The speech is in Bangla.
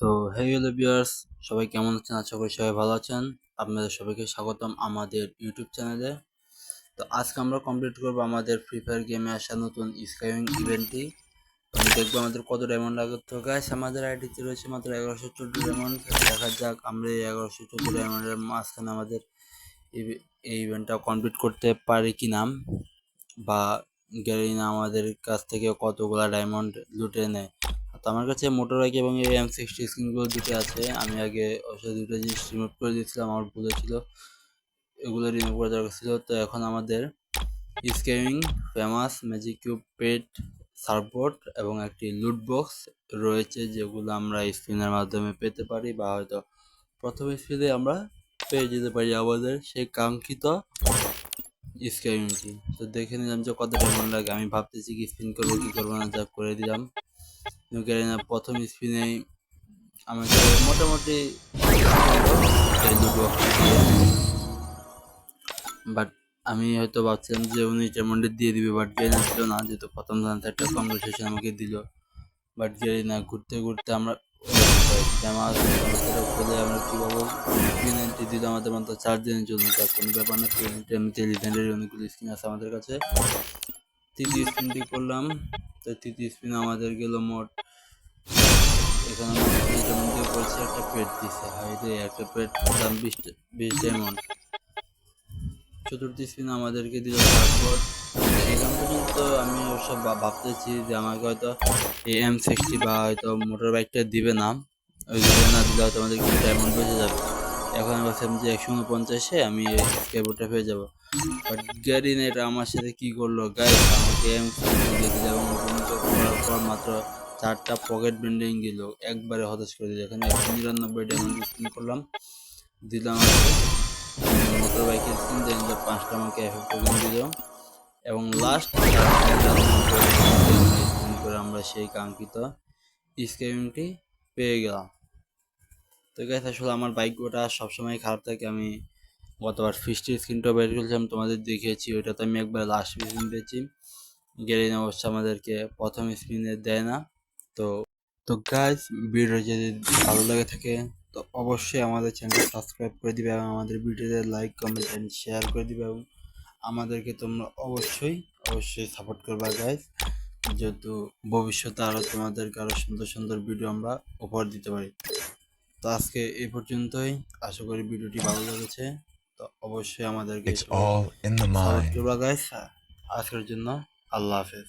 তো হে সবাই কেমন আছেন? আশা করি সবাই ভালো আছেন। আপনাদের সবাইকে স্বাগতম আমাদের ইউটিউব চ্যানেলে। তো, আজকে আমরা কমপ্লিট করব আমাদের ফ্রি ফায়ার গেমে আসা নতুন স্কাইউইং ইভেন্টটি আমি দেখব আমাদের কত ডায়মন্ড লাগে তো গাইস আমাদের আইডিতে রয়েছে মাত্র এগারোশো চোদ্দ ডায়মন্ড দেখা যাক আমরা এই এগারোশো চোদ্দ ডায়মন্ডের মাঝখানে আমাদের এই- এই ইভেন্টটা কমপ্লিট করতে পারি কি নাম বা গ্যারিনা আমাদের কাছ থেকে কতগুলা ডায়মন্ড লুটে নেয়। তো আমার কাছে মোটর বাইক এবং এই এম সিক্সটি স্ক্রিনগুলো দুটো আছে। আমি আগে অবশ্যই দুটো জিনিস রিমুভ করে দিয়েছিলাম, আমার ভুলে ছিল এগুলো রিমুভ করা দরকার ছিল। তো এখন আমাদের স্কেমিং ফেমাস ম্যাজিক কিউব পেট সার্ভবোর্ড এবং একটি লুট বক্স রয়েছে যেগুলো আমরা স্পিনের মাধ্যমে পেতে পারি বা হয়তো প্রথম স্পিনে আমরা পেয়ে যেতে পারি আমাদের সেই কাঙ্ক্ষিত স্কেমিংটি তো দেখে নিলাম যে কত কেমন লাগে। আমি ভাবতেছি কি স্পিন করব, কি করব না, যা করে দিলাম। না। প্রথম স্পিনে আমাকে মোটামুটি বাট আমি হয়তো ভাবছিলাম যে উনি ডায়মন্ডে দিয়ে দিবে বাট গেরিনা ছিল না, যেহেতু প্রথম জানতে একটা কংগ্রেচুলেশন আমাকে দিল। বাট গেরিনা ঘুরতে ঘুরতে আমরা ফেমাস খুলে আমরা কী পাবো দিল আমাদের মাত্র চার দিনের জন্য তার কোনো ব্যাপার না পেনাল্টি এমনিতে লিজেন্ডারি অনেকগুলো স্কিন আছে আমাদের কাছে তৃতীয় স্পিনটি করলাম। তো তৃতীয় স্পিন আমাদের গেল মোট এখানে একটা পেট দিছে। হাই রে একটা পেট দাম বিশ বিশ ডায়মন্ড চতুর্থ স্পিন আমাদেরকে দিল তারপর এখান পর্যন্ত আমি ওসব ভাব- ভাবতেছি যে আমাকে হয়তো এই এম সিক্সটি বা হয়তো মোটর বাইকটা দিবে না। ওই দিবে না দিলে হয়তো আমাদের ডায়মন্ড বেঁচে যাবে। এখন ভাবছিলাম যে একশো উনপঞ্চাশে আমি স্কেবোর্ডটা পেয়ে যাব। বাট গ্যারিন এটা আমার সাথে কি করল? গাইস আমাকে পর মাত্র চারটা পকেট বেন্ডিং দিল। একবারে হতাশ করে দিল। এখানে একশো নিরানব্বই ডায়মন্ড স্পিন করলাম। দিলাম মোটর বাইকের স্কিন দেন পাঁচটা আমাকে এফ টোকেন দিল। এবং লাস্ট স্পিন করে আমরা সেই কাঙ্ক্ষিত স্কেমিংটি পেয়ে গেলাম। তো গাইস আসলে আমার বাইক ওটা সবসময় খারাপ থাকে। আমি গতবার ফিস্টির স্ক্রিনটা বের করেছিলাম তোমাদের দেখিয়েছি। ওটা তো আমি একবার লাস্ট স্পিন পেয়েছি। গেরিন অবশ্য আমাদেরকে প্রথম স্ক্রিনে দেয় না। তো তো গাইস ভিডিও যদি ভালো লাগে থাকে, তো অবশ্যই আমাদের চ্যানেল সাবস্ক্রাইব করে দিবে এবং আমাদের ভিডিওতে লাইক কমেন্ট এন্ড শেয়ার করে দিবে এবং আমাদেরকে তোমরা অবশ্যই অবশ্যই সাপোর্ট করবা গাইস যেহেতু ভবিষ্যতে আরও তোমাদেরকে আরও সুন্দর সুন্দর ভিডিও আমরা উপহার দিতে পারি। তো আজকে এই পর্যন্তই। আশা করি ভিডিওটি ভালো লেগেছে। তো অবশ্যই আমাদেরকে গাইস আজকের জন্য আল্লাহ হাফেজ।